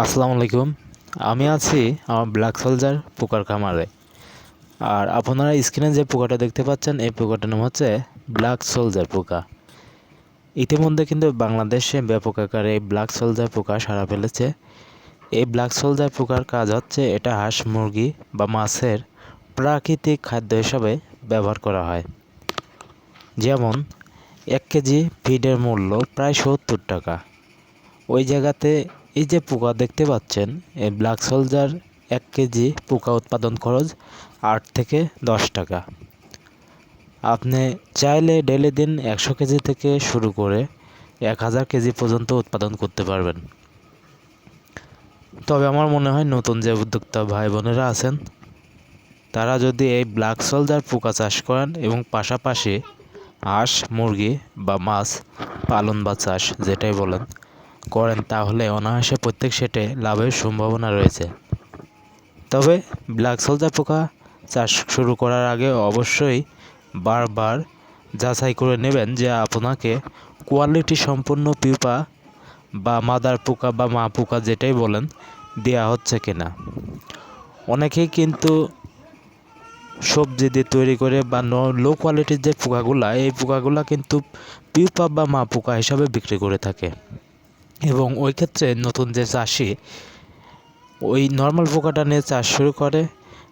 আসসালামু আলাইকুম। আমি আছি আমার ব্ল্যাক সোলজার পোকার খামারে। আর আপনারা স্ক্রিনে যে পোকাটা দেখতে পাচ্ছেন, এই পোকাটার নাম হচ্ছে ব্ল্যাক সোলজার পোকা। ইতিমধ্যে কিন্তু বাংলাদেশে ব্যাপক আকারে এই ব্ল্যাক সোলজার পোকা সারা ফেলেছে। এই ব্ল্যাক সোলজার পোকার কাজ হচ্ছে এটা হাঁস, মুরগি বা মাছের প্রাকৃতিক খাদ্য হিসাবে ব্যবহার করা হয়। যেমন, এক কেজি ফিডের মূল্য প্রায় সত্তর টাকা। ওই জায়গাতে এই যে পোকা দেখতে পাচ্ছেন, এই ব্ল্যাক সোলজার এক কেজি পোকা উৎপাদন খরচ আট থেকে দশ টাকা। আপনি চাইলে ডেলি দিন একশো কেজি থেকে শুরু করে এক হাজার কেজি পর্যন্ত উৎপাদন করতে পারবেন। তবে আমার মনে হয় নতুন যে উদ্যোক্তা ভাই বোনেরা আছেন, তারা যদি এই ব্ল্যাক সোলজার পোকা চাষ করেন এবং পাশাপাশি হাঁস, মুরগি বা মাছ পালন বা চাষ, যেটাই বলেন করেন তাহলে অনায়াসে প্রত্যেক সেটে লাভের সম্ভাবনা রয়েছে। তবে ব্ল্যাক সোলজার পোকা চাষ শুরু করার আগে অবশ্যই বারবার যাচাই করে নেবেন যে আপনাকে কোয়ালিটি সম্পন্ন পিপা বা মাদার পোকা বা মা পোকা যেটাই বলেন দেওয়া হচ্ছে কিনা। অনেকেই কিন্তু সবজি দিয়ে তৈরি করে বা লো কোয়ালিটির যে পোকাগুলা, এই পোকাগুলা কিন্তু পিউপা বা মা পোকা হিসাবে বিক্রি করে থাকে। এবং ওই ক্ষেত্রে নতুন যে চাষি, ওই নর্মাল পোকাটা নিয়ে চাষ শুরু করে,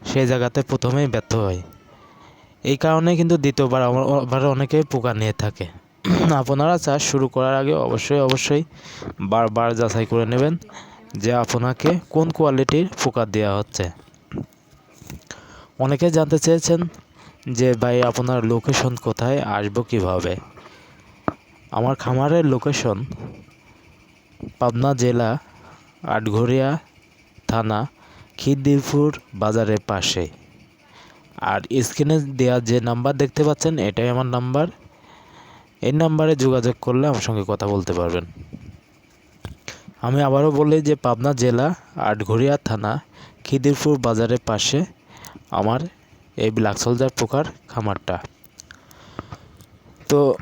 সেই জায়গাতে প্রথমেই ব্যর্থ হয়। এই কারণে কিন্তু দ্বিতীয়বার আবার অনেকে পোকা নিয়ে থাকে। আপনারা চাষ শুরু করার আগে অবশ্যই অবশ্যই বারবার যাচাই করে নেবেন যে আপনাকে কোন কোয়ালিটির পোকা দেওয়া হচ্ছে। অনেকে জানতে চেয়েছেন যে, ভাই, আপনার লোকেশন কোথায়? আসব কীভাবে? আমার খামারের লোকেশন পাবনা জেলা, আটঘরিয়া থানা, খিদিরপুর বাজারের পাশে। আর স্ক্রিনে দেওয়া যে নাম্বার দেখতে পাচ্ছেন, এটাই আমার নাম্বার। এই নাম্বারে যোগাযোগ করলে আমার সঙ্গে কথা বলতে পারবেন। আমি আবারও বলি যে, পাবনা জেলা, আটঘরিয়া থানা, খিদিরপুর বাজারের পাশে আমার এই ব্ল্যাক সোলজার পোকার খামারটা। তো,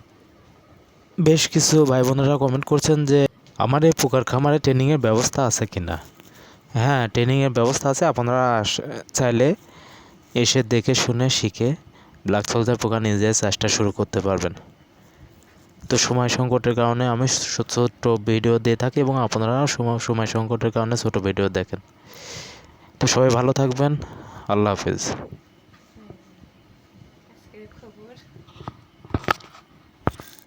বেশ কিছু ভাই বোনেরা কমেন্ট করছেন যে আমার এই পোকার খামারে ট্রেনিংয়ের ব্যবস্থা আছে কি না হ্যাঁ ট্রেনিংয়ের ব্যবস্থা আছে। আপনারা চাইলে এসে দেখে শুনে শিখে ব্ল্যাক সোলজার পোকা নিজে চাষটা শুরু করতে পারবেন। তো সময় সংকটের কারণে আমি ছোট ভিডিও দিয়ে থাকি এবং আপনারা সময় সময় সংকটের কারণে ছোট ভিডিও দেখেন। তো সবাই ভালো থাকবেন। আল্লাহ হাফিজ।